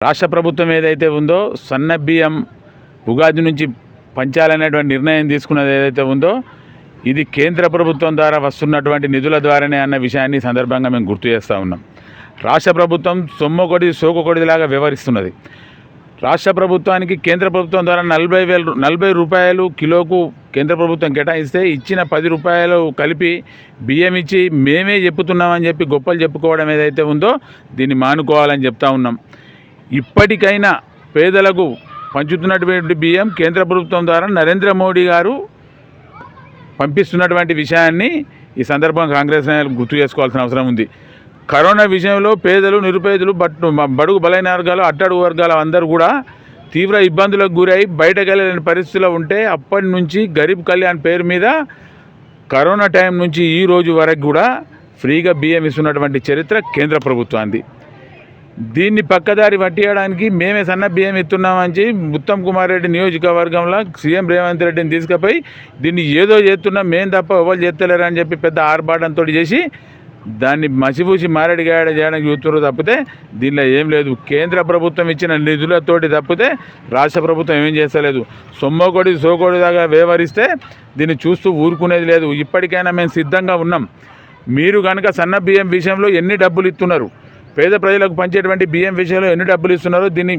రాష్ట్ర ప్రభుత్వం ఏదైతే ఉందో సన్న బియ్యం ఉగాది నుంచి పంచాలనేటువంటి నిర్ణయం తీసుకున్నది ఏదైతే ఉందో ఇది కేంద్ర ప్రభుత్వం ద్వారా వస్తున్నటువంటి నిధుల ద్వారానే అన్న విషయాన్ని సందర్భంగా మేము గుర్తు చేస్తూ ఉన్నాం. రాష్ట్ర ప్రభుత్వం సొమ్మొకటి సోకొకటిలాగా వ్యవహరిస్తున్నది. రాష్ట్ర ప్రభుత్వానికి కేంద్ర ప్రభుత్వం ద్వారా నలభై వేలు నలభై రూపాయలు కిలోకు కేంద్ర ప్రభుత్వం కేటాయిస్తే ఇచ్చిన పది రూపాయలు కలిపి బియ్యం ఇచ్చి మేమే చెప్పుతున్నామని చెప్పి గొప్పలు చెప్పుకోవడం ఏదైతే ఉందో దీన్ని మానుకోవాలని చెప్తా ఉన్నాం. ఇప్పటికైనా పేదలకు పంచుతున్నటువంటి బియ్యం కేంద్ర ప్రభుత్వం ద్వారా నరేంద్ర మోడీ గారు పంపిస్తున్నటువంటి విషయాన్ని ఈ సందర్భంగా కాంగ్రెస్ నాయకులు గుర్తు చేసుకోవాల్సిన అవసరం ఉంది. కరోనా విషయంలో పేదలు నిరుపేదలు బట్ బడుగు బలైన వర్గాలు అట్టడుగు వర్గాలు అందరూ కూడా తీవ్ర ఇబ్బందులకు గురై బయటకు వెళ్ళలేని పరిస్థితిలో ఉంటే అప్పటి నుంచి గరీబ్ కళ్యాణ్ పేరు మీద కరోనా టైం నుంచి ఈ రోజు వరకు కూడా ఫ్రీగా బియ్యం ఇస్తున్నటువంటి చరిత్ర కేంద్ర ప్రభుత్వానికి దీన్ని పక్కదారి పట్టియడానికి మేమే సన్న బియ్యం ఎత్తున్నామని చెప్పి ఉత్తమ్ కుమార్ రెడ్డి నియోజకవర్గంలో సీఎం రేవంత్ రెడ్డిని తీసుకుపోయి దీన్ని ఏదో చేస్తున్నాం మేము తప్ప ఎవరు చేస్తలేరు అని చెప్పి పెద్ద ఆర్భాటంతో చేసి దాన్ని మసిపూసి మారడిగాడ చేయడానికి చూస్తున్నారు తప్పితే దీనిలో ఏం లేదు. కేంద్ర ప్రభుత్వం ఇచ్చిన నిధులతోటి తప్పితే రాష్ట్ర ప్రభుత్వం ఏం చేస్తలేదు. సొమ్మకొడి సోకొడి దాకా వ్యవహరిస్తే దీన్ని చూస్తూ ఊరుకునేది లేదు. ఇప్పటికైనా మేము సిద్ధంగా ఉన్నాం. మీరు కనుక సన్న బియ్యం విషయంలో ఎన్ని డబ్బులు ఇస్తున్నారు? పేద ప్రజలకు పంచేటువంటి బియ్యం విషయంలో ఎన్ని డబ్బులు ఇస్తున్నారో దీన్ని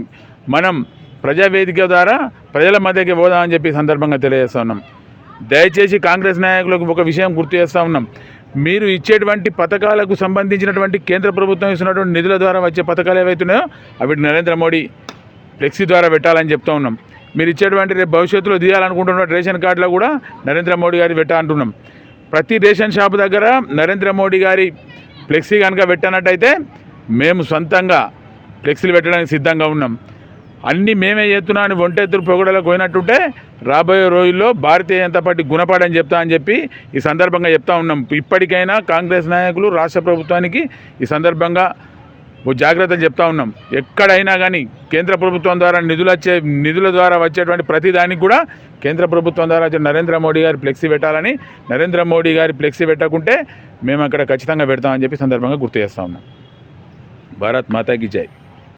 మనం ప్రజావేదిక ద్వారా ప్రజల మధ్యకి పోదామని చెప్పి సందర్భంగా తెలియజేస్తా ఉన్నాం. దయచేసి కాంగ్రెస్ నాయకులకు ఒక విషయం గుర్తు చేస్తూ ఉన్నాం. మీరు ఇచ్చేటువంటి పథకాలకు సంబంధించినటువంటి కేంద్ర ప్రభుత్వం ఇస్తున్నటువంటి నిధుల ద్వారా వచ్చే పథకాలు ఏవైతున్నాయో అవి నరేంద్ర మోడీ ఫ్లెక్సీ ద్వారా పెట్టాలని చెప్తా ఉన్నాం. మీరు ఇచ్చేటువంటి రేపు భవిష్యత్తులో తీయాలనుకుంటున్న రేషన్ కార్డులో కూడా నరేంద్ర మోడీ గారి పెట్టాలంటున్నాం ప్రతి రేషన్ షాపు దగ్గర నరేంద్ర మోడీ గారి ఫ్లెక్సీ కనుక పెట్టనట్టయితే మేము సొంతంగా ఫ్లెక్సీలు పెట్టడానికి సిద్ధంగా ఉన్నాం. అన్నీ మేమే చేస్తున్నా అని ఒంటెత్తురు పొగడలకు పోయినట్టుంటే రాబోయే రోజుల్లో భారతీయ జనతా పార్టీ గుణపాఠం చెప్తా అని చెప్పి ఈ సందర్భంగా చెప్తా ఉన్నాం. ఇప్పటికైనా కాంగ్రెస్ నాయకులు రాష్ట్ర ప్రభుత్వానికి ఈ సందర్భంగా ఓ జాగ్రత్త చెప్తా ఉన్నాం. ఎక్కడైనా కానీ కేంద్ర ప్రభుత్వం ద్వారా నిధులు వచ్చే నిధుల ద్వారా వచ్చేటువంటి ప్రతి దానికి కూడా కేంద్ర ప్రభుత్వం ద్వారా వచ్చే నరేంద్ర మోడీ గారి ఫ్లెక్సీ పెట్టాలని నరేంద్ర మోడీ గారి ఫ్లెక్సీ పెట్టకుంటే మేము అక్కడ ఖచ్చితంగా పెడతామని చెప్పి సందర్భంగా గుర్తు చేస్తా ఉన్నాం. भारत माता की जय।